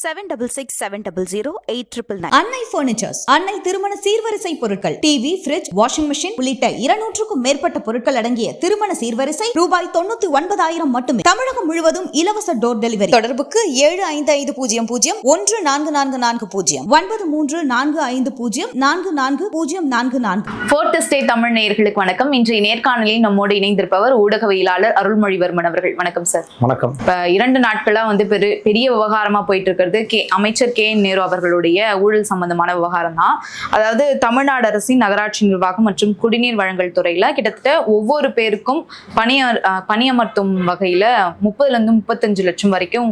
seven double six seven double zero eight triple nine Annai furnitures Annai திருமண சீர்வரிசை பொருட்கள் TV fridge washing machine உள்ளிட்ட இருநூற்றுக்கும் மேற்பட்ட பொருட்கள் அடங்கிய திருமண சீர்வரிசை ரூபாய் தொண்ணூத்தி ஒன்பதாயிரம் மட்டுமே. தமிழகம் முழுவதும் இலவச டோர் டெலிவரி தொடர்புக்கு ஏழு ஐந்து ஐந்து பூஜ்ஜியம் பூஜ்ஜியம் ஒன்று நான்கு நான்கு நான்கு பூஜ்ஜியம். ஒன்பது மூன்று நான்கு ஐந்து பூஜ்ஜியம் நான்கு நான்கு பூஜ்ஜியம் நான்கு நான்கு. ஃபோர்த் ஸ்டேட் தமிழ் நேயர்களுக்கு வணக்கம். இன்றைய நேர்காணலில் நம்மோடு இணைந்திருப்பவர் ஊடகவியலாளர் அருள்மொழிவர்மன் அவர்கள். வணக்கம் சார் வணக்கம். இப்ப இரண்டு நாட்களா வந்து பெரு பெரிய விவகாரமா போயிட்டு இருக்கிறது. கே அமைச்சர் கே என் நேரு அவர்களுடைய ஊழல் சம்பந்தமான விவகாரம் தான் அதாவது தமிழ்நாடு அரசின் நகராட்சி நிர்வாகம் மற்றும் குடிநீர் வழங்கல் துறையில கிட்டத்தட்ட ஒவ்வொரு பேருக்கும் பணியர் பணியமர்த்தும் வகையில முப்பதுல இருந்து முப்பத்தஞ்சு லட்சம் வரைக்கும்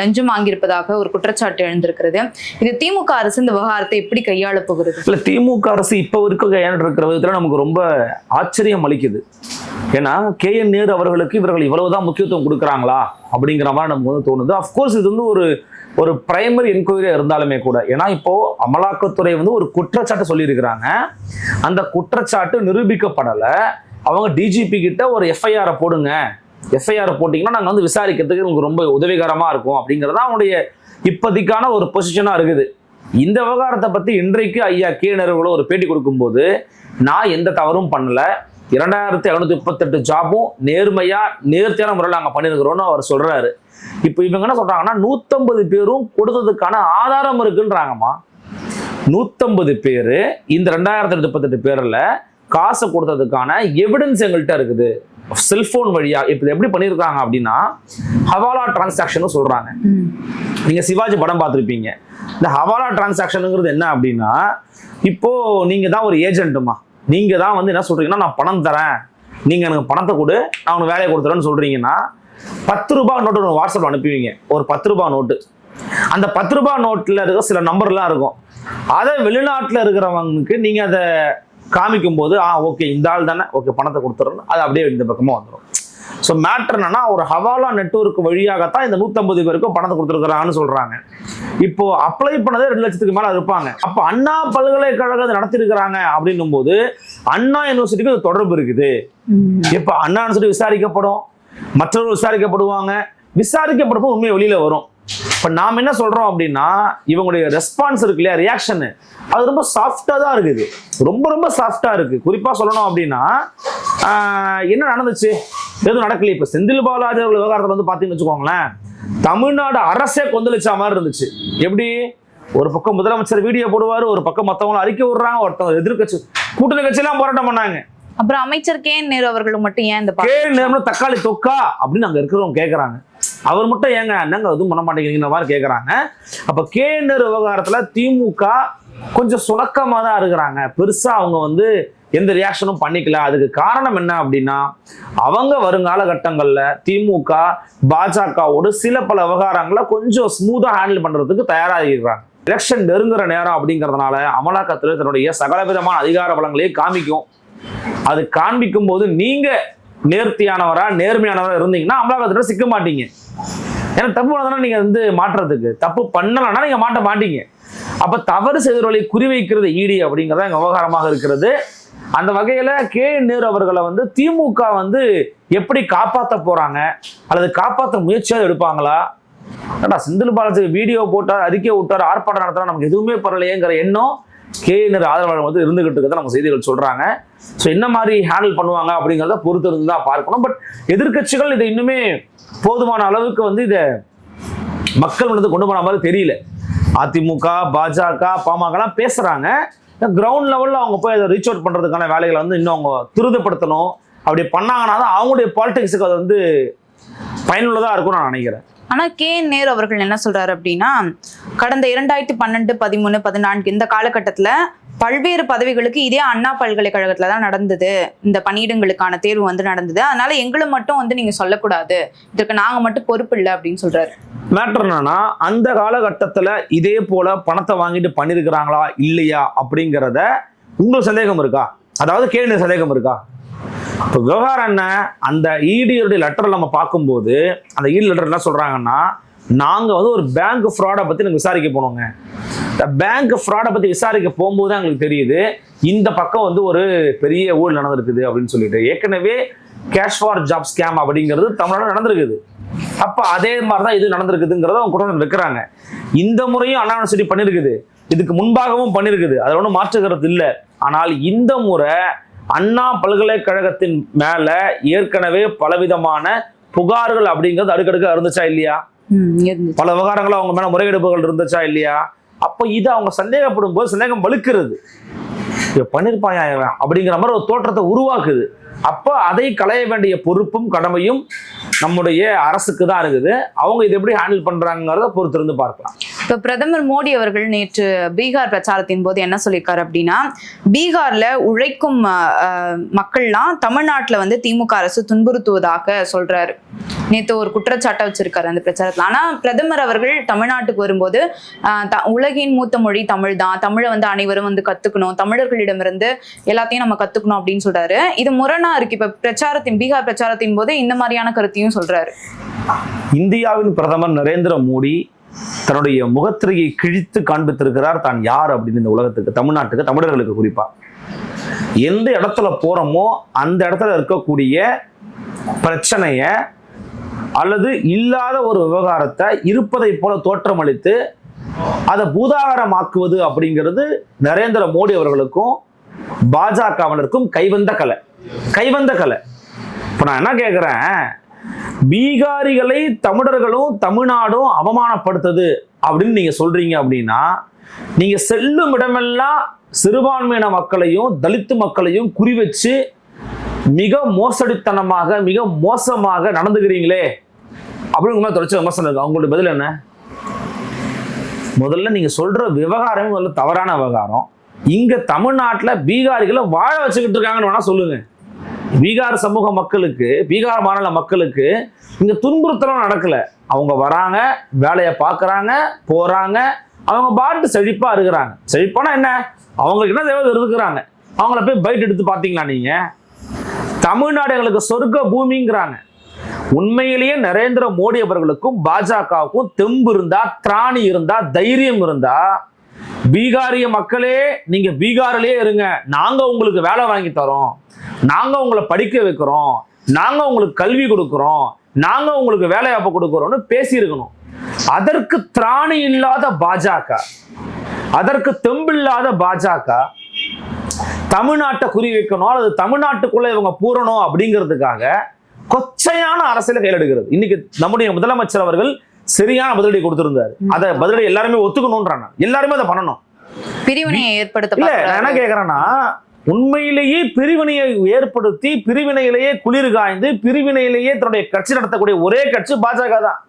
லஞ்சம் வாங்கியிருப்பதாக ஒரு குற்றச்சாட்டு எழுந்திருக்கிறது. இது திமுக அரசு இந்த விவகாரத்தை எப்படி கையாள போகிறது? இல்லை திமுக அரசு இப்போ இருக்க கையாண்டிருக்கிற விதத்தில் நமக்கு ரொம்ப ஆச்சரியம் அளிக்குது. ஏன்னா கே என் நேரு அவர்களுக்கு இவர்கள் இவ்வளவுதான் முக்கியத்துவம் கொடுக்குறாங்களா? அப்படிங்கிற மாதிரி நமக்கு வந்து தோணுது. அஃப்கோர்ஸ் இது வந்து ஒரு ஒரு பிரைமரி என்கொயரியா இருந்தாலுமே கூட ஏன்னா இப்போ அமலாக்கத்துறை வந்து ஒரு குற்றச்சாட்டு சொல்லியிருக்கிறாங்க. அந்த குற்றச்சாட்டு நிரூபிக்கப்படலை. அவங்க டிஜிபி கிட்ட ஒரு எஃப்ஐஆரை போடுங்க. எஃப்ஐஆர் போட்டிங்கன்னா நாங்கள் வந்து விசாரிக்கிறதுக்கு உங்களுக்கு ரொம்ப உதவிகரமாக இருக்கும் அப்படிங்கிறது தான் இப்போதைக்கான ஒரு பொசிஷனாக இருக்குது. இந்த விவகாரத்தை பற்றி இன்றைக்கு ஐயா கே நிறுவனம் ஒரு பேட்டி கொடுக்கும்போது நான் எந்த தவறும் பண்ணல. இரண்டாயிரத்தி எழுநூத்தி முப்பத்தெட்டு ஜாபும் நேர்மையா நேர்த்தியான முறையில் நாங்கள் பண்ணியிருக்கிறோன்னு அவர் சொல்றாரு. இப்போ இவங்க என்ன சொல்றாங்கன்னா நூத்தம்பது பேரும் கொடுத்ததுக்கான ஆதாரம் இருக்குன்றாங்கம்மா. நூத்தம்பது பேர் இந்த ரெண்டாயிரத்தி முப்பத்தெட்டு பேர்ல காசை கொடுத்ததுக்கான எவிடன்ஸ் எங்கள்கிட்ட இருக்குது. செல்போன் வழியா இப்போ இது எப்படி பண்ணியிருக்காங்க அப்படின்னா ஹவாலா டிரான்சாக்ஷன் சொல்றாங்க. நீங்க சிவாஜி படம் பார்த்துருப்பீங்க. இந்த ஹவாலா டிரான்சாக்ஷனுங்கிறது என்ன அப்படின்னா இப்போ நீங்க தான் ஒரு ஏஜென்ட்டுமா நீங்கள் தான் வந்து என்ன சொல்கிறீங்கன்னா நான் பணம் தரேன். நீங்கள் எனக்கு பணத்தை கொடு. நான் உனக்கு வேலையை கொடுத்துறேன்னு சொல்கிறீங்கன்னா பத்து ரூபாய் நோட்டு ஒன்று வாட்ஸ்அப் அனுப்புவீங்க ஒரு பத்து ரூபாய் நோட்டு அந்த பத்து ரூபாய் நோட்டில் இருக்க சில நம்பர்லாம் இருக்கும். அதை வெளிநாட்டில் இருக்கிறவங்களுக்கு நீங்கள் அதை காமிக்கும் போது ஆ ஓகே இந்த ஆள் தானே. ஓகே பணத்தை கொடுத்துட்றோம் அது அப்படியே இந்த பக்கமாக வந்துடும் ஸோ மேட்ரு என்னன்னா ஒரு ஹவாலா நெட்வொர்க் வழியாகத்தான் இந்த நூற்றம்பது பேருக்கும் பணத்தை கொடுத்துருக்குறாங்கன்னு சொல்றாங்க. இப்போ அப்ளை பண்ணதே ரெண்டு லட்சத்துக்கு மேல இருப்பாங்க. அப்போ அண்ணா பல்கலைக்கழகம் நடத்திருக்கிறாங்க அப்படின்னும் போது அண்ணா யூனிவர்சிட்டிக்கு இது தொடர்பு இருக்குது. இப்போ அண்ணா யூனிவர்சிட்டி விசாரிக்கப்படும். மற்றவர்கள் விசாரிக்கப்படுவாங்க. விசாரிக்கப்படுறப்போ உண்மை வெளியில வரும். இப்போ நாம் என்ன சொல்றோம் அப்படின்னா இவங்களுடைய ரெஸ்பான்ஸ் இருக்கு இல்லையா? ரியாக்ஷன் அது ரொம்ப சாஃப்டாக தான் இருக்குது. ரொம்ப ரொம்ப சாஃப்டா இருக்கு. குறிப்பா சொல்லணும் அப்படின்னா என்ன நடந்துச்சு? எதுவும் நடக்கல இப்போ செந்தில் பாலாஜி அவர்கள் விவகாரத்தில் வந்து பார்த்தீங்கன்னு வச்சுக்கோங்களேன் தமிழ்நாடு அரசே கொந்தளிச்ச மாதிரி இருந்துச்சு. எப்படி? ஒரு பக்கம் முதலமைச்சர் வீடியோ போடுவாரு ஒரு பக்கம் மற்றவங்களும் அறிக்கை விடுறாங்க ஒருத்தவங்க எதிர்க்கட்சி கூட்டணி கட்சியெல்லாம் போராட்டம் பண்ணாங்க. அப்புறம் அமைச்சர் கே நேரு அவர்கள் மட்டும் ஏன் இந்த கே நேரம் தக்காளி தொக்கா அப்படின்னு அங்க இருக்கிறவங்க கேக்குறாங்க. அவர் மட்டும் ஏங்க என்னங்க எதுவும் பண்ண மாட்டேங்கிறீங்கிற மாதிரி கேக்குறாங்க. அப்ப கே நேரு விவகாரத்துல திமுக கொஞ்சம் சுணக்கமா தான் இருக்கிறாங்க. பெருசா அவங்க வந்து எந்த ரியாக்ஷனும் பண்ணிக்கல. அதுக்கு காரணம் என்ன அப்படின்னா அவங்க வருங்கால கட்டங்களில் திமுக பாஜகவோடு சில பல விவகாரங்களை கொஞ்சம் ஸ்மூத்தாக ஹேண்டில் பண்ணுறதுக்கு தயாராக எலெக்ஷன் நெருங்குற நேரம் அப்படிங்கிறதுனால அமலாக்கத்துறை தன்னுடைய சகல விதமான அதிகார பலங்களையும் காமிக்கும். அது காண்பிக்கும் போது நீங்கள் நேர்த்தியானவரா நேர்மையானவரா இருந்தீங்கன்னா அமலாக்கத்தில் சிக்க மாட்டீங்க. ஏன்னா தப்பு பண்ணதுனா நீங்கள் வந்து மாற்றுறதுக்கு தப்பு பண்ணலன்னா நீங்கள் மாட்ட மாட்டீங்க. அப்போ தவறு செய்தவர்களை குறிவைக்கிறது ஈடி அப்படிங்கிறத விவகாரமாக இருக்கிறது. அந்த வகையில் கே நேரு அவர்களை வந்து திமுக வந்து எப்படி காப்பாற்ற போகிறாங்க அல்லது காப்பாற்ற முயற்சியாக எடுப்பாங்களா? ஏன்னா செந்தில் பாலாஜி வீடியோ போட்டார் அறிக்கை விட்டார் ஆர்ப்பாட்டம் நடத்தினா நமக்கு எதுவுமே பரலையேங்கிற எண்ணம் கே நேரு ஆதரவாளர் வந்து இருந்துகிட்டு இருக்கிறத நம்ம செய்திகள் சொல்கிறாங்க ஸோ என்ன மாதிரி ஹேண்டில் பண்ணுவாங்க அப்படிங்கிறத பொறுத்து இருந்து தான் பார்க்கணும். பட் எதிர்க்கட்சிகள் இதை இன்னுமே போதுமான அளவுக்கு வந்து இதை மக்கள் வந்து கொண்டு போன மாதிரி தெரியல. அதிமுக பாஜக பாமகலாம் பேசுகிறாங்க கிரவுண்ட் லெவலில் அவங்க போய் அதை ரீச் அவுட் பண்ணுறதுக்கான வேலைகளை வந்து இன்னும் அவங்க துரிதப்படுத்தணும். அப்படி பண்ணாங்கன்னா தான் அவங்களுடைய பாலிடிக்ஸுக்கு அது வந்து பயனுள்ளதாக இருக்கும்னு நான் நினைக்கிறேன். ஆனால் கே என் நேரு அவர்கள் என்ன சொல்றாரு அப்படின்னா கடந்த இரண்டாயிரத்தி பன்னெண்டு பதிமூணு பதினான்கு இந்த காலகட்டத்தில் பல்வேறு பதவிகளுக்கு இதே அண்ணா பல்கலைக்கழகத்துல தான் நடந்தது. இந்த பணியிடங்களுக்கான தேர்வு வந்து நடந்தது. அதனால எங்களை மட்டும் வந்து நீங்க சொல்லக்கூடாது. இதுக்கு நாங்க மட்டும் பொறுப்பு இல்லை அப்படின்னு சொல்றாரு. மேட்டர் என்னன்னா அந்த காலகட்டத்தில் இதே போல பணத்தை வாங்கிட்டு பண்ணியிருக்கிறாங்களா இல்லையா அப்படிங்கிறத உங்களுக்கு சந்தேகம் இருக்கா? அதாவது கேள்வி சந்தேகம் இருக்கா? இப்போ விவகாரம் என்ன? அந்த இடியோடைய லெட்டர் நம்ம பார்க்கும்போது அந்த இடி லெட்டர் என்ன சொல்கிறாங்கன்னா நாங்கள் வந்து ஒரு பேங்க் ஃப்ராடை பற்றி நாங்கள் விசாரிக்க போனோங்க. இந்த பேங்க் ஃப்ராடை பற்றி விசாரிக்க போகும்போது தான் எங்களுக்கு தெரியுது இந்த பக்கம் வந்து ஒரு பெரிய ஊழல் நடந்திருக்குது அப்படின்னு சொல்லிட்டு. ஏற்கனவே கேஷ் ஃபார் ஜாப் ஸ்கேம் அப்படிங்கிறது தமிழ்நாடு நடந்திருக்குது. அப்போ அதே மாதிரி தான் இது நடந்திருக்குதுங்கிறத அவங்க குற்றம் வைக்கிறாங்க. இந்த முறையும் அண்ணா யூனிவர்சிட்டி பண்ணியிருக்குது இதுக்கு முன்பாகவும் பண்ணியிருக்குது அதில் ஒன்றும் மாற்றுகிறது இல்லை. ஆனால் இந்த முறை அண்ணா பல்கலைக்கழகத்தின் மேல ஏற்கனவே பலவிதமான புகார்கள் அப்படிங்கிறது அடுக்கடுக்க இருந்துச்சா இல்லையா. பல விவகாரங்கள் அவங்க மேல முறையீடுகள் இருந்துச்சா இல்லையா? அப்போ இது அவங்க சந்தேகப்படும் போது சந்தேகம் வலுக்கிறது. பண்ணிருப்பாயா அப்படிங்கிற மாதிரி ஒரு தோற்றத்தை உருவாக்குது. அப்போ அதை களைய வேண்டிய பொறுப்பும் கடமையும் நம்முடைய அரசுக்கு தான் இருக்குது. அவங்க இதை எப்படி ஹேண்டில் பண்றாங்கிறத பொறுத்திருந்து பார்க்கலாம். இப்போ பிரதமர் மோடி அவர்கள் நேற்று பீகார் பிரச்சாரத்தின் போது என்ன சொல்லியிருக்காரு அப்படின்னா பீகார்ல உழைக்கும் மக்கள்லாம் தமிழ்நாட்டில் வந்து திமுக அரசு துன்புறுத்துவதாக சொல்றாரு. நேற்று ஒரு குற்றச்சாட்டை வச்சிருக்காரு அந்த பிரச்சாரத்தில். ஆனால் பிரதமர் அவர்கள் தமிழ்நாட்டுக்கு வரும்போது த- உலகின் மூத்த மொழி தமிழ் தான் தமிழை வந்து அனைவரும் வந்து கத்துக்கணும். தமிழர்களிடமிருந்து எல்லாத்தையும் நம்ம கத்துக்கணும் அப்படின்னு சொல்றாரு. இது முரணா இருக்கு. இப்போ பிரச்சாரத்தின் பீகார் பிரச்சாரத்தின் போது இந்த மாதிரியான கருத்தையும் சொல்றாரு. இந்தியாவின் பிரதமர் நரேந்திர மோடி தன்னுடைய முகத்திரையை கிழித்து காண்பித்திருக்கிறார் தான் யார் அப்படின்னு இந்த உலகத்துக்கு தமிழ்நாட்டுக்கு தமிழர்களுக்கு குறிப்பா. எந்த இடத்துல போறோமோ அந்த இடத்துல இருக்கக்கூடிய பிரச்சனைய அல்லது இல்லாத ஒரு விவகாரத்தை இருப்பதை போல தோற்றமளித்து அதை பூதாகரமாக்குவது அப்படிங்கிறது நரேந்திர மோடி அவர்களுக்கும் பாஜகவினருக்கும் கைவந்த கலை. கைவந்த கலை. இப்போ நான் என்ன கேட்குறேன் பீகாரிகளை தமிழர்களும் தமிழ்நாடும் அவமானப்படுத்துது அப்படின்னு நீங்க சொல்றீங்க அப்படின்னா நீங்க செல்லும் இடமெல்லாம் சிறுபான்மையின மக்களையும் தலித்து மக்களையும் குறி வச்சு மிக மோசடித்தனமாக மிக மோசமாக நடந்துக்கிறீங்களே அப்படிங்கிற மாதிரி தொடர்ச்சி விமர்சனம் இருக்கு. அவங்களுடைய பதில் என்ன? முதல்ல நீங்க சொல்ற விவகாரமே முதல்ல தவறான விவகாரம். இங்க தமிழ்நாட்டில் பீகாரிகளை வாழ வச்சுக்கிட்டு இருக்காங்கன்னு வேணா சொல்லுங்க. பீகார் சமூக மக்களுக்கு பீகார் மாநில மக்களுக்கு இங்கே துன்புறுத்தலும் நடக்கல. அவங்க வராங்க வேலையை பார்க்குறாங்க போகிறாங்க அவங்க பாட்டு செழிப்பாக இருக்கிறாங்க. செழிப்பானா என்ன? அவங்களுக்கு என்ன தேவை? இருக்கிறாங்க அவங்கள போய் பைட் எடுத்து பார்த்தீங்களா நீங்கள் தமிழ்நாடு எங்களுக்கு சொர்க்க பூமிங்கிறாங்க. உண்மையிலேயே நரேந்திர மோடி அவர்களுக்கும் பாஜகவுக்கும் தெம்பு இருந்தா திராணி இருந்தா தைரியம் இருந்தா பீகாரிய மக்களே நீங்க பீகாரிலேயே இருங்க. நாங்க உங்களுக்கு வேலை வாங்கி தரோம். நாங்க உங்களை படிக்க வைக்கிறோம். நாங்க உங்களுக்கு கல்வி கொடுக்குறோம். நாங்க உங்களுக்கு வேலைவாய்ப்பு கொடுக்குறோம்னு பேசியிருக்கணும். அதற்கு திராணி இல்லாத பாஜக அதற்கு தெம்பில்லாத பாஜக தமிழ்நாட்டை குறி வைக்கணும் அல்லது தமிழ்நாட்டுக்குள்ள இவங்க பூரணும் அப்படிங்கிறதுக்காக கொச்சையான அரசியலை கையில் எடுக்கிறது. இன்னைக்கு நம்முடைய முதலமைச்சர் அவர்கள் சரியான பதிலடி கொடுத்திருந்தாரு. அதை பதிலடி எல்லாருமே ஒத்துக்கணும்ன்றாங்க. எல்லாருமே அதை பண்ணணும். பிரிவினையை ஏற்படுத்த இல்ல நான் என்ன. கேக்குறேன்னா உண்மையிலேயே பிரிவினையை ஏற்படுத்தி பிரிவினையிலேயே குளிர் காய்ந்து பிரிவினையிலேயே தன்னுடைய கட்சி நடத்தக்கூடிய ஒரே கட்சி பாஜக தான்.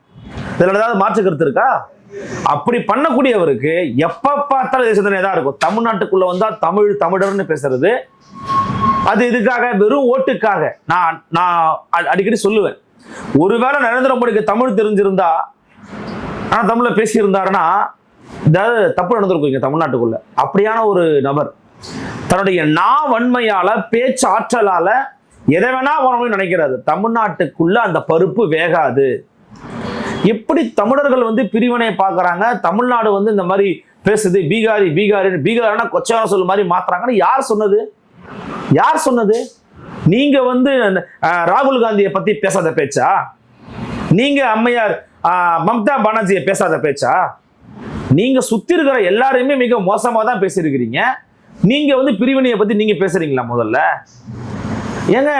இதுல ஏதாவது மாற்று கருத்து இருக்கா? அப்படி பண்ணக்கூடியவருக்கு எப்ப பார்த்தாலும் தேசத்தினே தான் இருக்கும். தமிழ்நாட்டுக்குள்ள வந்தா தமிழ் தமிழர்னு பேசுறது. அது இதுக்காக வெறும் ஓட்டுக்காக. நான் நான் அடிக்கடி சொல்லுவேன். ஒருவேளை நரேந்திர மோடிக்கு தமிழ் தெரிஞ்சிருந்தா ஆனால் தமிழில் பேசியிருந்தாருன்னா ஏதாவது தப்பு நடந்திருக்கும் இங்கே தமிழ்நாட்டுக்குள்ள. அப்படியான ஒரு நபர். தன்னுடைய நா வன்மையால பேச்சு ஆற்றலால எதை வேணா வரணும்னு நினைக்கிறாரு. தமிழ்நாட்டுக்குள்ள அந்த பருப்பு வேகாது. எப்படி தமிழர்கள் வந்து பிரிவினை பார்க்குறாங்க. தமிழ்நாடு வந்து இந்த மாதிரி பேசுது பீகாரி பீகாரி பீகாரினா கொச்சையான சொல் மாதிரி மாத்துறாங்கன்னு யார் சொன்னது? யார் சொன்னது? நீங்க வந்து ராகுல் காந்தியை பத்தி பேசாத பேச்சா? நீங்க அம்மையார் மம்தா பானர்ஜியை பேசாத பேச்சா? நீங்க சுத்தி இருக்கிற எல்லாரையுமே மிக மோசமா தான் பேசியிருக்கிறீங்க. நீங்க வந்து பிரிவினையை பத்தி நீங்க பேசுறீங்களா முதல்ல? ஏங்க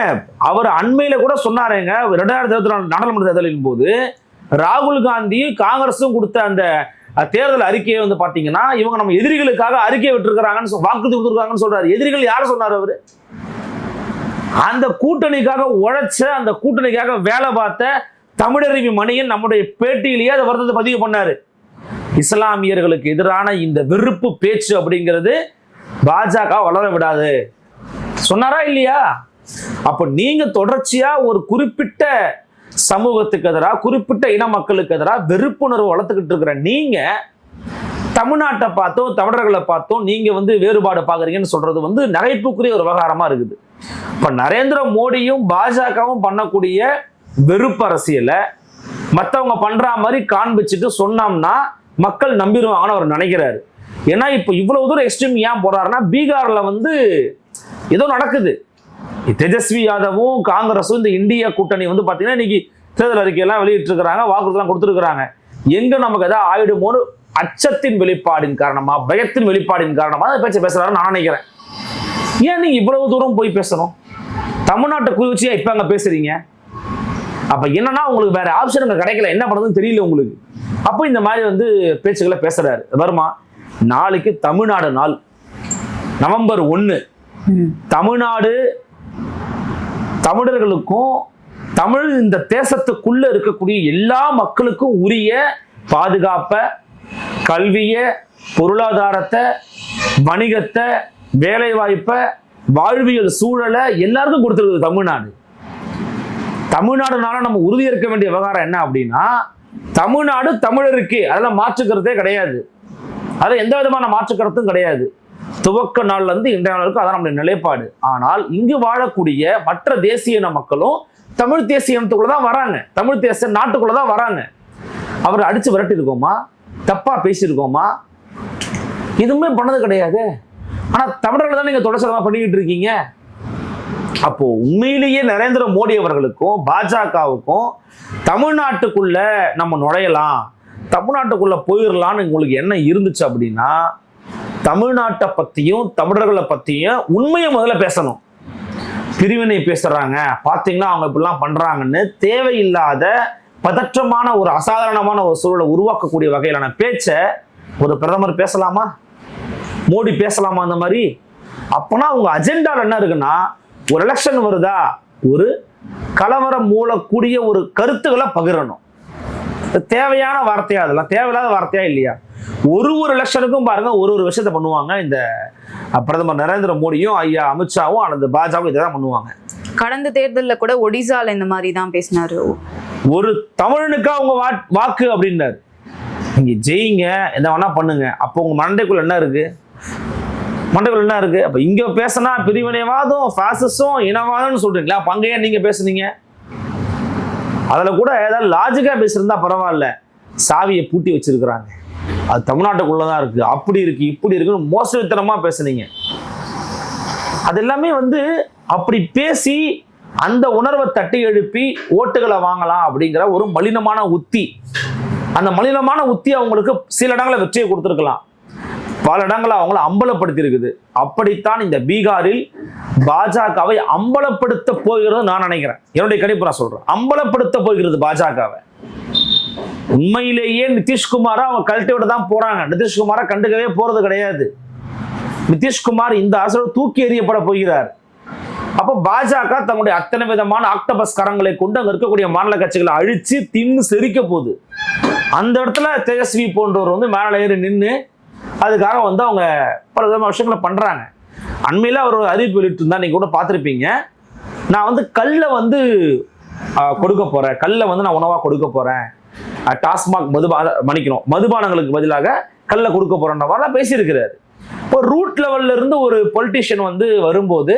அவர் அண்மையில கூட சொன்னாருங்க ரெண்டாயிரத்தி இருபத்தி நாலு நாடாளுமன்ற தேர்தலின் போது ராகுல் காந்தியும் காங்கிரஸும் கொடுத்த அந்த தேர்தல் அறிக்கையை வந்து பாத்தீங்கன்னா இவங்க நம்ம எதிரிகளுக்காக அறிக்கை விட்டுருக்காங்கன்னு வாக்குறுதி கொடுத்துருக்காங்கன்னு சொல்றாரு. எதிரிகள் யார் சொன்னார் அவரு? அந்த கூட்டணிக்காக உழைச்ச அந்த கூட்டணிக்காக வேலை பார்த்த தமிழறிவி மணியன் நம்முடைய பேட்டியிலேயே அதை வருத்தத்தை பதிவு பண்ணாரு. இஸ்லாமியர்களுக்கு எதிரான இந்த வெறுப்பு பேச்சு அப்படிங்கிறது பாஜக வளர விடாது. சொன்னாரா இல்லையா? அப்ப நீங்க தொடர்ச்சியா ஒரு குறிப்பிட்ட சமூகத்துக்கு எதிராக குறிப்பிட்ட இன மக்களுக்கு எதிராக வெறுப்புணர்வு வளர்த்துக்கிட்டு இருக்கிற நீங்க தமிழ்நாட்டை பார்த்தோம் தமிழர்களை பார்த்தோம் நீங்க வந்து வேறுபாடு பாக்குறீங்கன்னு சொல்றது வந்து நகைப்புக்குரிய ஒரு விவகாரமா இருக்குது. இப்ப நரேந்திர மோடியும் பாஜகவும் பண்ணக்கூடிய வெறுப்பு அரசியலை மற்றவங்க பண்ற மாதிரி காண்பிச்சுட்டு சொன்னோம்னா மக்கள் நம்பிடுவாங்கன்னு அவர் நினைக்கிறாரு. ஏன்னா இப்போ இவ்வளவு தூரம் எக்ஸ்ட்ரீம் ஏன் போறாருன்னா பீகார்ல வந்து ஏதோ நடக்குது. தேஜஸ்வி யாதவும் காங்கிரஸும் இந்த இந்திய கூட்டணி வந்து பார்த்தீங்கன்னா இன்னைக்கு தேர்தல் அறிக்கையெல்லாம் வெளியிட்டிருக்கிறாங்க வாக்குறுதிலாம் கொடுத்துருக்காங்க எங்க நமக்கு ஏதாவது ஆயிடுமோன்னு அச்சத்தின் வெளிப்பாடின் காரணமா பயத்தின் வெளிப்பாடின் காரணமா அதை பேச்சை பேசுறாருன்னு நான் நினைக்கிறேன். ஏன் நீங்க இவ்வளவு தூரம் போய் பேசணும்? தமிழ்நாட்டை குறிச்சியா இப்ப அங்க பேசுறீங்க? அப்ப என்னன்னா உங்களுக்கு வேற ஆப்ஷன் அங்க கிடைக்கல என்ன பண்றதுன்னு தெரியல உங்களுக்கு. அப்போ இந்த மாதிரி வந்து பேச்சுக்களை பேசுறாரு. வருமா? நாளைக்கு தமிழ்நாடு நாள். நவம்பர் ஒன்று தமிழ்நாடு தமிழர்களுக்கும் தமிழ் இந்த தேசத்துக்குள்ள இருக்கக்கூடிய எல்லா மக்களுக்கும் உரிய பாதுகாப்பை கல்வியை பொருளாதாரத்தை வணிகத்தை வேலைவாய்ப்பை வாழ்வியல் சூழலை எல்லாருக்கும் கொடுத்துருக்குது தமிழ்நாடு. தமிழ்நாடுனால நம்ம உறுதியேற்க வேண்டிய விவகாரம் என்ன அப்படின்னா தமிழ்நாடு தமிழருக்கு அதெல்லாம் மாற்றுக்கிறதே கிடையாது. அது எந்த விதமான மாற்று கிடையாது. துவக்க நாள்ல இருந்து இன்றைய நாளுக்கு அதான் நம்முடைய நிலைப்பாடு. ஆனால் இங்கு வாழக்கூடிய மற்ற தேசிய இன மக்களும் தமிழ் தேசிய இனத்துக்குள்ள தான் வராங்க. தமிழ் தேச நாட்டுக்குள்ள தான் வராங்க. அவர் அடிச்சு விரட்டி இருக்கோமா தப்பா பேசியிருக்கோமா? எதுவுமே பண்ணது கிடையாது. ஆனா தமிழர்கள் தான் நீங்க தொடர்ச்சி பண்ணிக்கிட்டு இருக்கீங்க? அப்போ உண்மையிலேயே நரேந்திர மோடி அவர்களுக்கும் பாஜகவுக்கும் தமிழ்நாட்டுக்குள்ள நம்ம நுழையலாம் தமிழ்நாட்டுக்குள்ள போயிடலாம்னு உங்களுக்கு என்ன இருந்துச்சு அப்படின்னா தமிழ்நாட்டை பத்தியும் தமிழர்களை பத்தியும் உண்மையை முதல்ல பேசணும். பிரிவினை பேசுறாங்க. பாத்தீங்கன்னா அவங்க இப்படிலாம் பண்றாங்கன்னு தேவையில்லாத பதற்றமான ஒரு அசாதாரணமான ஒரு சூழலை உருவாக்கக்கூடிய வகையிலான பேச்சை ஒரு பிரதமர் பேசலாமா? மோடி பேசலாமா அந்த மாதிரி? அப்போனா அவங்க அஜெண்டாவில் என்ன இருக்குன்னா ஒரு எலெக்ஷன் வருதா? ஒரு கலவரம் மூலக்கூடிய ஒரு கருத்துக்களை பகிரணும். தேவையான வார்த்தையா அதெல்லாம்? தேவையில்லாத வார்த்தையா இல்லையா? ஒரு ஒரு எலெக்ஷனுக்கும் பாருங்க ஒரு ஒரு விஷயத்த பண்ணுவாங்க. இந்த பிரதமர் நரேந்திர மோடியும் ஐயா அமித்ஷாவும் அந்த பாஜகவும் இதை தான் பண்ணுவாங்க. கடந்த தேர்தல்ல கூட ஒடிசால இந்த மாதிரி தான் பேசினாரு. ஒரு தமிழனுக்கா அவங்க வா- வாக்கு அப்படின்னாரு. நீங்க ஜெயிங்க என்ன வேணா பண்ணுங்க. அப்போ உங்க மண்டைக்குள்ள என்ன இருக்கு? மண்டைக்குள்ள என்ன இருக்கு? அப்ப இங்க பேசினா பிரிவினைவாதம் பாசிசம் இனவாதம்னு சொல்றீங்களா? அப்ப நீங்க பேசுனீங்க? அதில் கூட ஏதாவது லாஜிக்காக பேசியிருந்தா பரவாயில்ல. சாவியை பூட்டி வச்சிருக்கிறாங்க. அது தமிழ்நாட்டுக்குள்ளே தான் இருக்கு. அப்படி இருக்கு இப்படி இருக்குன்னு மோசடித்தனமா பேசுனீங்க. அது எல்லாமே வந்து அப்படி பேசி அந்த உணர்வை தட்டி எழுப்பி ஓட்டுகளை வாங்கலாம் அப்படிங்கிற ஒரு மலினமான உத்தி. அந்த மலினமான உத்தி அவங்களுக்கு சில இடங்களில் வெற்றியை கொடுத்துருக்கலாம். பல இடங்களை அவங்கள அம்பலப்படுத்தி இருக்குது அப்படித்தான் இந்த பீகாரில் பாஜகவை அம்பலப்படுத்த போகிறது நான் நினைக்கிறேன். என்னுடைய கணிப்பு நான் சொல்றேன். அம்பலப்படுத்த போகிறது பாஜகவை. உண்மையிலேயே நிதிஷ்குமாரை அவங்க கழட்டி விட தான் போறாங்க. நிதிஷ்குமாரை கண்டுக்கவே போறது கிடையாது. நிதிஷ்குமார் இந்த அரசோடு தூக்கி எறியப்பட போகிறார். அப்போ பாஜக தங்களுடைய அத்தனை விதமான ஆக்டபஸ் கரங்களை கொண்டு அங்கே இருக்கக்கூடிய மாநில கட்சிகளை அழிச்சு தின்னு செரிக்க போகுது. அந்த இடத்துல தேஜஸ்வி போன்றவர் வந்து மேலே ஏறி நின்று அதுக்காக வந்து அவங்க பல விதமான விஷயங்களை பண்ணுறாங்க அண்மையில் அவர் ஒரு அறிவிப்பு வெளியிட்டிருந்தா நீங்கள் கூட பார்த்துருப்பீங்க. நான் வந்து கல்லை வந்து கொடுக்க போகிறேன் கல்லை வந்து நான் உணவாக கொடுக்க போகிறேன் டாஸ்மாக் மதுபா மன்னிக்கணும். மதுபானங்களுக்கு பதிலாக கல்லை கொடுக்க போறேன்ற மாதிரிலாம் பேசியிருக்கிறாரு. இப்போ ரூட் லெவல்ல இருந்து ஒரு பொலிட்டிஷியன் வந்து வரும்போது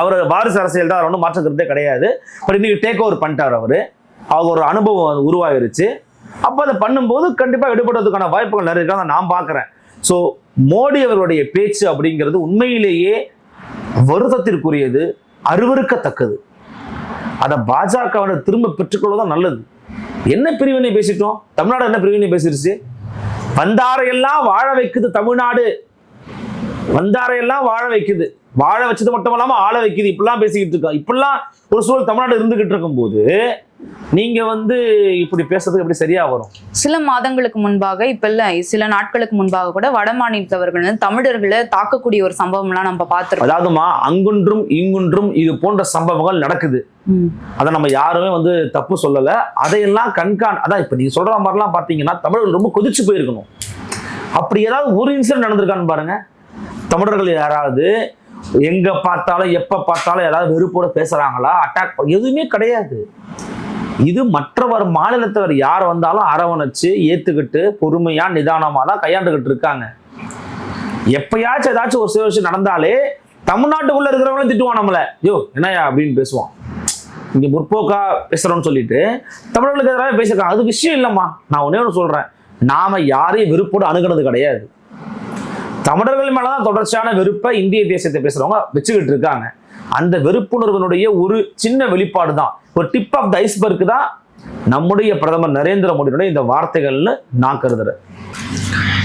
அவர் வாரிசு அரசியல் தான் ஒன்றும் மாற்றுக்கிறதே கிடையாது. பட் இன்னைக்கு டேக் ஓவர் பண்ணிட்டார் அவர். அவர் ஒரு அனுபவம் உருவாகிருச்சு அப்போ அதை பண்ணும்போது கண்டிப்பாக விடுபடுறதுக்கான வாய்ப்புகள் நிறைய இருக்கா நான் பார்க்குறேன். ஸோ மோடி அவர்களுடைய பேச்சு அப்படிங்கிறது உண்மையிலேயே வருத்தத்திற்குரியது அருவறுக்கத்தக்கது அதை பாஜகவினர் திரும்ப பெற்றுக்கொள்வதும் நல்லது. என்ன பிரிவினை பேசிட்டோம்? தமிழ்நாடு என்ன பிரிவினை பேசிருச்சு? வந்தாரையெல்லாம் வாழ வைக்குது தமிழ்நாடு. வந்தாரையெல்லாம் வாழ வைக்குது. வாழ வச்சது மட்டும் இல்லாமல் ஆள வைக்குது. இப்படிலாம் பேசிக்கிட்டு இருக்கோம் இப்படிலாம் ஒரு சூழல் தமிழ்நாடு இருந்துகிட்டு இருக்கும்போது நீங்க வந்து இப்படி பேசுறதுக்கு எப்படி சரியா வரும்? சில மாதங்களுக்கு முன்பாக இப்ப இல்ல சில நாட்களுக்கு முன்பாக கூட வட மாநிலத்தவர்கள் தமிழர்களை தாக்கக்கூடிய ஒரு சம்பவம்லாம் நம்ம பார்த்திருக்கோம். அதாவதுமா அங்குன்றும் இங்குன்றும் இது போன்ற சம்பவங்கள் நடக்குது. அதை நம்ம யாருமே வந்து தப்பு சொல்லல. அதையெல்லாம் கண்காண் அதான் இப்ப நீங்க சொல்ற மாதிரிலாம் பாத்தீங்கன்னா தமிழர்கள் ரொம்ப கொதிச்சு போயிருக்கணும். அப்படி ஏதாவது ஒரு இன்சிடென்ட் நடந்திருக்கான்னு பாருங்க. தமிழர்கள் யாராவது எங்க பார்த்தாலும் எப்ப பார்த்தாலும் ஏதாவது வெறுப்போட பேசுறாங்களா? அட்டாக் எதுவுமே கிடையாது. இது மற்றவர் மாநிலத்தவர் யார் வந்தாலும் அரவணைச்சு ஏத்துக்கிட்டு பொறுமையா நிதானமா தான் கையாண்டுகிட்டு இருக்காங்க. எப்பயாச்சும் ஏதாச்சும் ஒரு சில விஷயம் நடந்தாலே தமிழ்நாட்டுக்குள்ள இருக்கிறவங்களும் திட்டுவான் நம்மள. யோ என்னயா அப்படின்னு பேசுவான். இங்க முற்போக்கா பேசுறோம்னு சொல்லிட்டு தமிழர்களுக்கு எதிராக பேசியிருக்காங்க. அது விஷயம் இல்லைம்மா. நான் ஒன்னே ஒன்று சொல்றேன். நாம யாரையும் விருப்போடு அணுகுனது கிடையாது. தமிழர்கள் மேலதான் தொடர்ச்சியான வெறுப்பை இந்திய தேசியத்தை பேசுறவங்க வச்சுக்கிட்டு இருக்காங்க. அந்த வெறுப்புணர்வினுடைய ஒரு சின்ன வெளிப்பாடு தான் ஒரு டிப் ஆஃப் த ஐஸ்பர்க் தான் நம்முடைய பிரதமர் நரேந்திர மோடியுடைய இந்த வார்த்தைகள்னு நான் கருதுறேன்.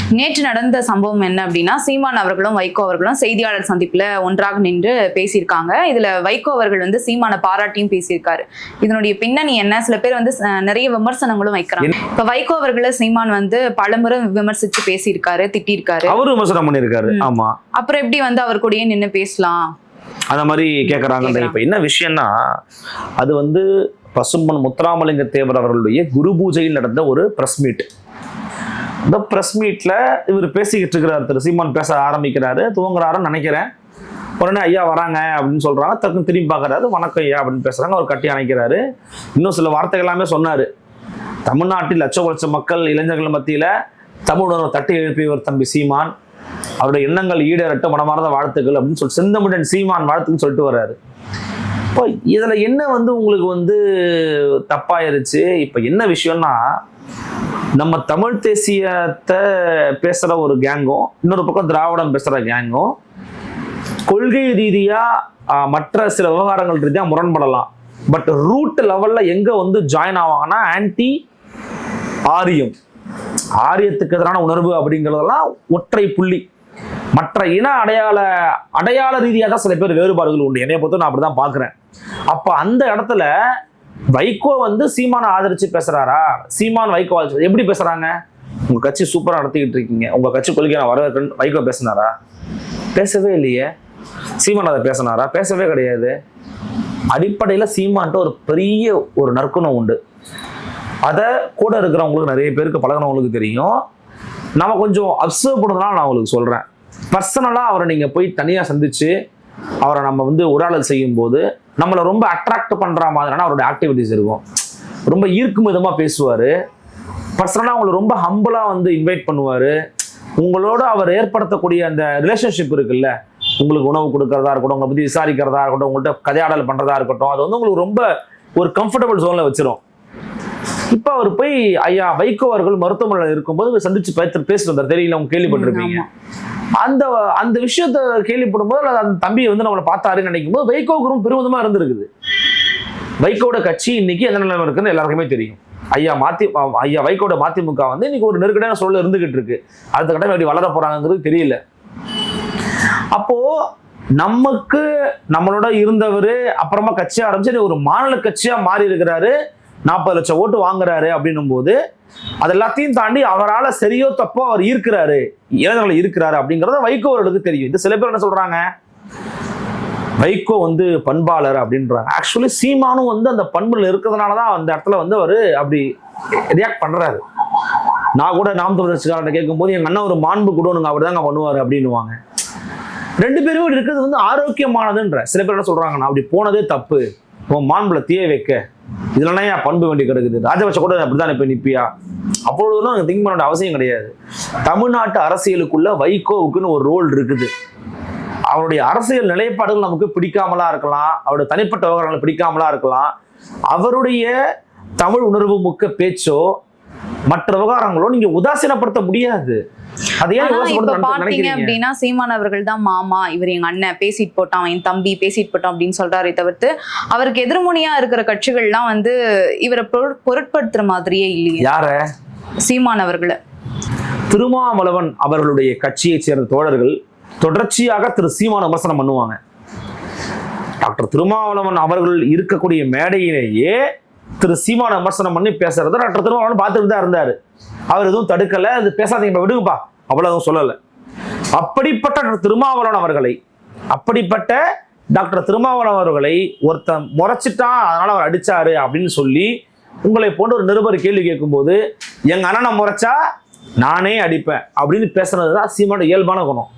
நேற்று நடந்த சம்பவம் என்ன அப்படின்னா சீமான் அவர்களும் வைகோ அவர்களும் செய்தியாளர் சந்திப்புல ஒன்றாக நின்று பேசியிருக்காங்க. இதுல வைகோ அவர்கள் வந்து சீமான பாராட்டியும் பேசியிருக்காரு. இதனுடைய பின்னணி என்ன? சில பேர் வந்து நிறைய விமர்சனங்களும் வைக்கிறாங்க. இப்ப வைகோ அவர்களை சீமான் வந்து பலமுறை விமர்சிச்சு பேசியிருக்காரு திட்டியிருக்காரு. அவரும் விமர்சனம் பண்ணியிருக்காரு. ஆமா. அப்புறம் எப்படி வந்து அவர் கூடயே நின்று பேசலாம்? அந்த மாதிரி கேட்குறாங்க இப்போ என்ன விஷயம்னா அது வந்து பசும்பன் முத்துராமலிங்க தேவர் அவர்களுடைய குரு பூஜையில் நடந்த ஒரு பிரஸ் மீட் இந்த ப்ரெஸ் மீட்டில் இவர் பேசிக்கிட்டு இருக்கிறார் திரு. சீமான் பேச ஆரம்பிக்கிறாரு. துவங்குறாருன்னு நினைக்கிறேன். உடனே ஐயா வராங்க அப்படின்னு சொல்கிறாங்க டக்குன்னு திரும்பி பார்க்குறாரு. வணக்கம் ஐயா அப்படின்னு பேசுகிறாங்க அவர் கட்டி அணைக்கிறாரு. இன்னும் சில வார்த்தைகள் எல்லாமே சொன்னார். தமிழ்நாட்டில் லட்ச லட்ச மக்கள் இளைஞர்கள் மத்தியில் தமிழ் உணர்வை தட்டி எழுப்பியவர் தம்பி சீமான். அவருடைய எண்ணங்கள் ஈடேறட்ட மனமார்ந்த வாழ்த்துக்கள் அப்படின்னு சொல்லி செந்தமிழன் சீமான் வாழ்த்துன்னு சொல்லிட்டு வர்றாரு. இப்போ இதுல என்ன வந்து உங்களுக்கு வந்து தப்பாயிருச்சு? இப்போ என்ன விஷயம்னா நம்ம தமிழ் தேசியத்தை பேசுற ஒரு கேங்கும் இன்னொரு பக்கம் திராவிடம் பேசுற கேங்கும் கொள்கை ரீதியா மற்ற சில விவகாரங்கள் ரீதியா முரண்படலாம். பட் ரூட் லெவல்ல எங்க வந்து ஜாயின் ஆவாங்கன்னா ஆன்டி ஆரியம் ஆரியத்துக்கு எதிரான உணர்வு அப்படிங்கிறதெல்லாம் ஒற்றை புள்ளி. மற்ற இன அடையாள அடையாள ரீதியாக தான் சில பேர் வேறுபாடுகள் உண்டு. என்னைய பொறுத்து நான் அப்படிதான் பார்க்குறேன். அப்போ அந்த இடத்துல வைகோ வந்து சீமானை ஆதரிச்சு பேசுறாரா? சீமான் வைகோ ஆதரிச்சு எப்படி பேசுறாங்க? உங்க கட்சி சூப்பராக நடத்திக்கிட்டு இருக்கீங்க. உங்க கட்சி கொள்கை நான் வரவேற்கிறேன். வைகோ பேசினாரா? பேசவே இல்லையே. சீமான் அதை பேசினாரா? பேசவே கிடையாது. அடிப்படையில் சீமான்ட்டு ஒரு பெரிய ஒரு நற்குணம் உண்டு. அதை கூட இருக்கிறவங்களுக்கு நிறைய பேருக்கு பழகினவங்களுக்கு தெரியும். நம்ம கொஞ்சம் அப்சர்வ் பண்ணதுனால நான் உங்களுக்கு சொல்கிறேன் பர்சனலாக அவரை நீங்கள் போய் தனியாக சந்தித்து அவரை நம்ம வந்து உரையாடல் செய்யும்போது நம்மளை ரொம்ப அட்ராக்ட் பண்ணுற மாதிரியான அவருடைய ஆக்டிவிட்டிஸ் இருக்கும். ரொம்ப ஈர்க்கும் விதமாக பேசுவார். பர்சனலாக அவங்களை ரொம்ப ஹம்பிளாக வந்து இன்வைட் பண்ணுவார். உங்களோட அவர் ஏற்படுத்தக்கூடிய அந்த ரிலேஷன்ஷிப் இருக்குல்ல உங்களுக்கு உணவு கொடுக்கறதா இருக்கட்டும் உங்களை பற்றி விசாரிக்கிறதா இருக்கட்டும் உங்கள்கிட்ட கதையாடல் பண்ணுறதா இருக்கட்டும் அது வந்து உங்களுக்கு ரொம்ப ஒரு கம்ஃபர்டபுள் ஜோனில் வச்சிடும் இப்போ அவர் போய் ஐயா வைகோ அவர்கள் மருத்துவமனையில் இருக்கும்போது சந்திச்சு பேச பேசிட்டு வந்தார். தெரியல அவங்க கேள்விப்பட்டிருப்பீங்க. அந்த அந்த விஷயத்த கேள்விப்படும் போது அந்த தம்பியை வந்து நம்மளை பார்த்தாருன்னு நினைக்கும் போது வைகோவுக்கு பெருமிதமா இருந்திருக்குது. வைகோட கட்சி இன்னைக்கு எந்த நிலைமை இருக்குன்னு எல்லாருக்குமே தெரியும். ஐயா மாத்தி ஐயா வைகோட மதிமுக வந்து இன்னைக்கு ஒரு நெருக்கடியான சூழல் இருந்துகிட்டு இருக்கு. அடுத்த கட்டம் எப்படி வளர போறாங்கிறது தெரியல. அப்போ நமக்கு நம்மளோட இருந்தவர் அப்புறமா கட்சி ஆரம்பிச்சு ஒரு மாநில கட்சியா மாறி இருக்கிறாரு நாற்பது லட்சம் ஓட்டு வாங்குறாரு அப்படின்னும் போது அது எல்லாத்தையும் தாண்டி அவரால் சரியோ தப்போ அவர் ஈர்க்கிறாரு. இளைஞர்களை ஈர்க்கிறாரு அப்படிங்கிறத வைகோ அவர்களுக்கு தெரியும். இது சில பேர் என்ன சொல்றாங்க? வைகோ வந்து பண்பாளர் அப்படின்றாங்க. ஆக்சுவலி சீமானும் வந்து அந்த பண்புல இருக்கிறதுனால தான் அந்த இடத்துல வந்து அவர் அப்படி ரியாக்ட் பண்றாரு. நான் கூட நாம் தமிழர்ச்சிக்காரன் கேட்கும்போது எங்கள் அண்ணன் ஒரு மாண்பு கொடுணுங்க அவர் தாங்க பண்ணுவார் அப்படின்னுவாங்க. ரெண்டு பேரும் இருக்கிறது வந்து ஆரோக்கியமானதுன்ற. சில பேர் என்ன சொல்றாங்க நான் அப்படி போனதே தப்பு. உன் மாண்புல தீய வைக்க. இதெல்லாம் ஏன் பண்பு வேண்டி கிடக்குது? ராஜபட்ச கூட அப்படிதான் இப்ப நிப்பியா? அப்பொழுதுலாம் நாங்கள் திங்க் பண்ண அவசியம் கிடையாது. தமிழ்நாட்டு அரசியலுக்குள்ள வைகோவுக்குன்னு ஒரு ரோல் இருக்குது. அவருடைய அரசியல் நிலைப்பாடுகள் நமக்கு பிடிக்காமலா இருக்கலாம். அவருடைய தனிப்பட்ட விவகாரங்கள் பிடிக்காமலா இருக்கலாம். அவருடைய தமிழ் உணர்வு முக்க பேச்சோ மற்ற விவகாரங்களோ நீங்க உதாசீனப்படுத்த முடியாது. பாத்தீங்க அப்படின்னா சீமான் அவர்கள் தான் மாமா இவர் எங்க அண்ணன் பேசிட்டு போட்டான் என் தம்பி பேசிட்டு போட்டான் அப்படின்னு சொல்றாரே தவிர்த்து அவருக்கு எதிர்முனையா இருக்கிற கட்சிகள்லாம் வந்து இவரை பொருட்- பொருட்படுத்துற மாதிரியே இல்லையே. யார? சீமான் அவர்களை திருமாவளவன் அவர்களுடைய கட்சியைச் சேர்ந்த தோழர்கள் தொடர்ச்சியாக திரு சீமான விமர்சனம் பண்ணுவாங்க. டாக்டர் திருமாவளவன் அவர்கள் இருக்கக்கூடிய மேடையிலேயே திரு சீமான விமர்சனம் பண்ணி பேசுறத டாக்டர் திருமாவளவன் பார்த்துட்டு தான் இருந்தாரு. அவர் எதுவும் தடுக்கலை அது பேசாதீங்க விடுங்கப்பா. அவ்வளோ எதுவும் சொல்லலை. அப்படிப்பட்ட டாக்டர் திருமாவளவன் அவர்களை அப்படிப்பட்ட டாக்டர் திருமாவளவன் அவர்களை ஒருத்தன் முறைச்சிட்டான் அதனால் அவர் அடிச்சாரு அப்படின்னு சொல்லி உங்களை போன்ற ஒரு நிருபர் கேள்வி கேட்கும்போது எங்கள் அண்ணனை முறைச்சா நானே அடிப்பேன். அப்படின்னு பேசுனது தான் சீமானோட இயல்பான குணம்.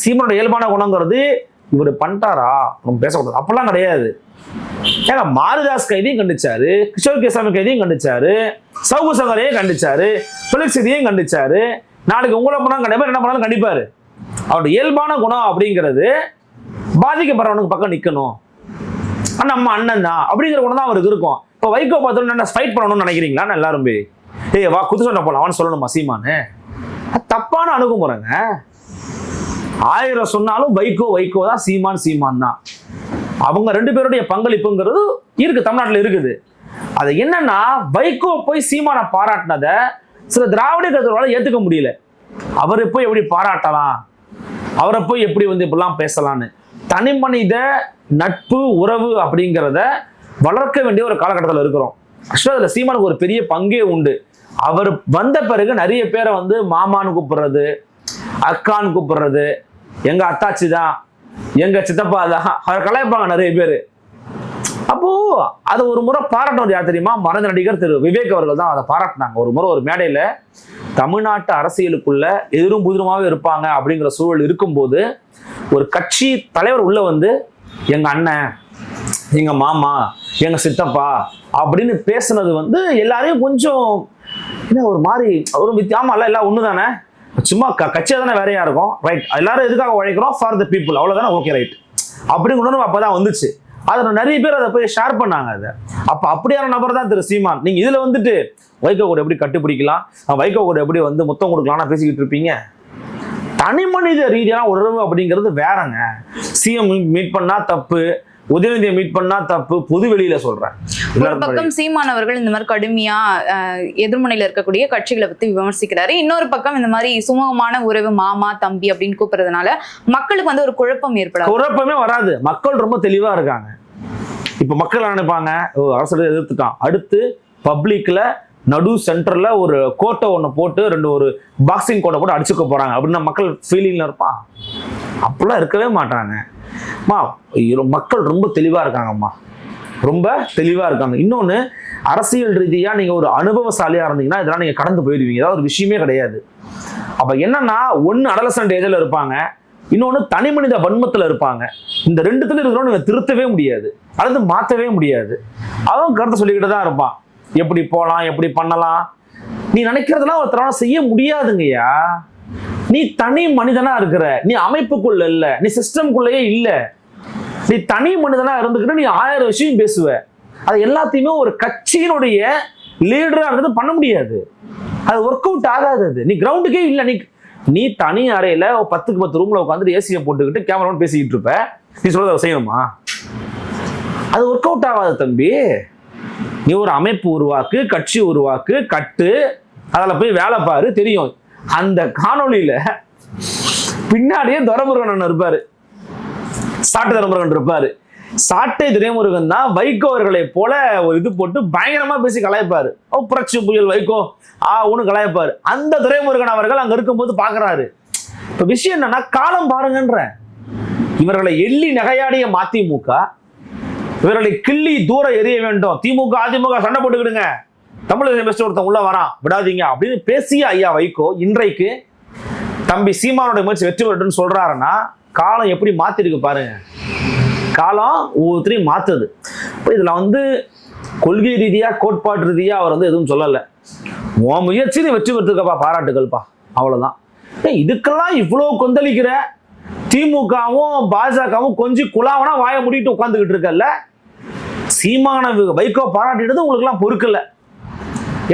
சீமானோட இயல்பான குணங்கிறது இவர் பண்ணிட்டாரா? நம்ம பேசக்கூடாது. அப்படிலாம் கிடையாது. ஏங்க மாரிதாஸ் கைதியும் கண்டிச்சாரு கிஷோர் கேசாமி கைதியும் கண்டிச்சாரு சவுகு சங்கரையும் கண்டிச்சாரு பிலிக்ஸ் இதையும் கண்டிச்சாரு. நாளைக்கு உங்களை பண்ணாலும் கண்டிப்பா என்ன பண்ணாலும் கண்டிப்பாரு. அவருடைய இயல்பான குணம் அப்படிங்கிறது பாதிக்கப்படுறவனுக்கு பக்கம் நிற்கணும் ஆனால் நம்ம அண்ணன் தான். அப்படிங்கிற குணம் தான் அவருக்கு இருக்கும். இப்போ வைகோ பார்த்தோன்னு ஃபைட் பண்ணணும்னு நினைக்கிறீங்களா? எல்லாரும் ஏய் வா குத்து சொன்ன போலாம் அவன் சொல்லணும் மசிமான்னு. தப்பான அணுகுமுறைங்க. ஆயிரம் சொன்னாலும் வைகோ வைகோ தான் சீமான் சீமான் தான். அவங்க ரெண்டு பேருடைய பங்களிப்புங்கிறது இருக்கு தமிழ்நாட்டில் இருக்குது. அது என்னன்னா வைகோ போய் சீமானை பாராட்டினதை சில திராவிட கருத்துகளால ஏற்றுக்க முடியல. அவரை போய் எப்படி பாராட்டலாம்? அவரை போய் எப்படி வந்து இப்படிலாம் பேசலான்னு தனி மனித நட்பு உறவு அப்படிங்கிறத வளர்க்க வேண்டிய ஒரு காலகட்டத்தில் இருக்கிறோம். ஆக்சுவலாக அதில் சீமானுக்கு ஒரு பெரிய பங்கே உண்டு. அவர் வந்த பிறகு நிறைய பேரை வந்து மாமான்னு கூப்பிடுறது அக்கான்னு கூப்பிடுறது. எங்க அத்தாச்சி தான் எங்க சித்தப்பா தான் அவர் கலாய்ப்பாங்க நிறைய பேர். அப்போ அதை ஒரு முறை பாராட்டணும் யார் தெரியுமா? மறைந்த நடிகர் திரு விவேக் அவர்கள் தான் அதை பாராட்டினாங்க. ஒரு முறை ஒரு மேடையில தமிழ்நாட்டு அரசியலுக்குள்ள எதிரும் புதிரமாவே இருப்பாங்க அப்படிங்கிற சூழல் இருக்கும்போது ஒரு கட்சி தலைவர் உள்ள வந்து எங்க அண்ணன் எங்க மாமா எங்க சித்தப்பா அப்படின்னு பேசுனது வந்து எல்லாரையும் கொஞ்சம் என்ன ஒரு மாதிரி ஒரு வித்தி- எல்லாம் ஒன்று தானே சும்மா க கட்சியாக தானே வேறையா இருக்கும்? ரைட் எல்லாரும் எதுக்காக உழைக்கிறோம்? ஃபார் த பீப்புள் அவ்வளோதானே ஓகே ரைட் அப்படின்னு உணர்வு அப்போ தான் வந்துச்சு அதில் நிறைய பேர் அதை போய் ஷேர் பண்ணாங்க அதை. அப்போ அப்படியான நபர் தான் திரு சீமான். நீங்கள் இதில் வந்துட்டு வைகோ கூட எப்படி கட்டுப்பிடிக்கலாம் வைகோ கூட எப்படி வந்து முத்தம் கொடுக்கலாம்னு பேசிக்கிட்டு இருப்பீங்க? தனி மனித ரீதியான உணர்வு அப்படிங்கிறது வேறங்க. சிஎம் மீட் பண்ணா தப்பு உதயநிதியை மீட் பண்ணா தப்பு பொது வெளியில சொல்றேன். ஒரு பக்கம் சீமான் அவர்கள் இந்த மாதிரி கடுமையா எதிர்முனையில இருக்கக்கூடிய கட்சிகளை பத்தி விமர்சிக்கிறாரு. இன்னொரு பக்கம் இந்த மாதிரி சுமூகமான உறவு மாமா தம்பி அப்படின்னு கூப்பிடுறதுனால மக்களுக்கு வந்து ஒரு குழப்பம் ஏற்படாது. குழப்பமே வராது. மக்கள் ரொம்ப தெளிவா இருக்காங்க. இப்ப மக்கள் நினைப்பாங்க? ஓ அரசு எதிர்த்துட்டான். அடுத்து பப்ளிக்ல நடு சென்டர்ல ஒரு கோட்டை ஒன்று போட்டு ரெண்டு ஒரு பாக்ஸிங் கோட்டை போட்டு அடிச்சுக்க போறாங்க. அப்படின்னு மக்கள் ஃபீலிங்ல இருப்பான் அப்படிலாம் இருக்கவே மாட்டாங்க. மக்கள் ரொம்ப தெளிவா இருக்காங்கம்மா. ரொம்ப தெளிவாக இருக்காங்க. இன்னொன்று அரசியல் ரீதியாக நீங்கள் ஒரு அனுபவசாலியாக இருந்தீங்கன்னா இதெல்லாம் நீங்கள் கடந்து போயிடுவீங்க. ஏதாவது ஒரு விஷயமே கிடையாது. அப்போ என்னன்னா ஒன்று அடலசன்ட் ஏஜில் இருப்பாங்க. இன்னொன்று தனி மனித வன்மத்தில் இருப்பாங்க. இந்த ரெண்டுத்துல இருக்கிறவங்க திருத்தவே முடியாது. அல்லது மாற்றவே முடியாது. அவன் கருத்தை சொல்லிக்கிட்டு தான் இருப்பான். எப்படி போகலாம் எப்படி பண்ணலாம். நீ நினைக்கிறதெல்லாம் ஒருத்தரால செய்ய முடியாதுங்கய்யா. நீ தனி மனிதனா இருக்கிற நீ அமைப்புக்குள்ள இல்லை நீ சிஸ்டம்குள்ளேயே இல்லை. நீ தனி மனிதனா இருந்துக்கிட்டு நீ ஆயிரம் விஷயம் பேசுவ. அது எல்லாத்தையுமே ஒரு கட்சியினுடைய லீடரா இருந்தது பண்ண முடியாது. அது ஒர்க் அவுட் ஆகாது அது. நீ கிரவுண்டுக்கே இல்லை. நீ நீ தனி அறையில ஒரு பத்துக்கு பத்து ரூம்ல உட்காந்துட்டு ஏசியை போட்டுக்கிட்டு கேமரா பேசிக்கிட்டு இருப்ப. நீ சொல்றத செய்யணுமா? அது ஒர்க் அவுட் ஆகாது தம்பி. நீ ஒரு அமைப்பு உருவாக்கு கட்சி உருவாக்கு கட்டு அதில் போய் வேலை பாரு தெரியும். அந்த காணொளியில பின்னாடியே துரமுருகன் இருப்பாரு. சாட்டு துரமுருகன் இருப்பாரு. சாட்டை துரைமுருகன் தான் வைகோ அவர்களை போல ஒரு இது போட்டு பயங்கரமா பேசி கலாய்ப்பாரு. ஓ புரட்சி புயல் வைகோ. ஆ ஒன்று கலாய்ப்பாரு. அந்த துரைமுருகன் அவர்கள் அங்க இருக்கும்போது பாக்குறாரு. இப்ப விஷயம் என்னன்னா காலம் பாருங்கன்ற. இவர்களை எள்ளி நகையாடிய மதிமுக இவர்களை கிள்ளி தூரம் எரிய வேண்டும். திமுக அதிமுக சண்டை போட்டுக்கிடுங்க. தமிழக பெஸ்ட் ஒருத்தன் உள்ள வரான். விடாதீங்க. அப்படின்னு பேசிய ஐயா வைகோ இன்றைக்கு தம்பி சீமானோட முயற்சி வெற்றி பெற்றுன்னு சொல்றாருன்னா காலம் எப்படி மாற்றிருக்கு பாருங்க. காலம் ஒவ்வொருத்தரையும் மாற்றுது இப்போ இதில் வந்து கொள்கை ரீதியாக கோட்பாட்டு ரீதியாக அவர் வந்து எதுவும் சொல்லலை. உன் முயற்சி நீ வெற்றி பெற்றுக்கப்பா பாராட்டுகள்ப்பா அவ்வளோதான் ஏய், இதுக்கெல்லாம் இவ்வளோ கொந்தளிக்கிற? திமுகவும் பாஜகவும் கொஞ்சம் குலாவனா வாய முடிட்டு உட்காந்துக்கிட்டு இருக்கல்ல? சீமான வைகோ பாராட்டிடுறது உங்களுக்குலாம் பொறுக்கல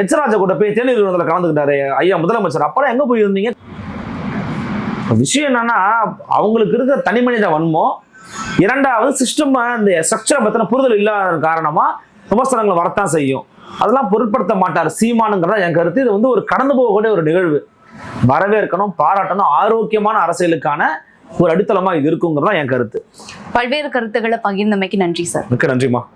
எச்சராஜா கூட போய் தேநீர் விருந்தில் கலந்துக்கிட்டாரு. ஐயா முதலமைச்சர். அப்பெல்லாம் எங்கே போயிருந்தீங்க? விஷயம் என்னன்னா அவங்களுக்கு இருக்கிற தனி மனித வன்மம் இரண்டாவது சிஸ்டம் அந்த ஸ்ட்ரக்சரை பத்தின புரிதல் இல்லாத காரணமா விமர்சனங்கள் வரத்தான் செய்யும். அதெல்லாம் பொருட்படுத்த மாட்டார். சீமானுங்கிறதா என் கருத்து. இது வந்து ஒரு கடந்து போகக்கூடிய ஒரு நிகழ்வு. வரவேற்கணும் பாராட்டணும் ஆரோக்கியமான அரசியலுக்கான ஒரு அடித்தளமா இது இருக்குங்கிறதா என் கருத்து. பல்வேறு கருத்துக்களை பகிர்ந்தமைக்கு நன்றி சார். மிக்க நன்றிமா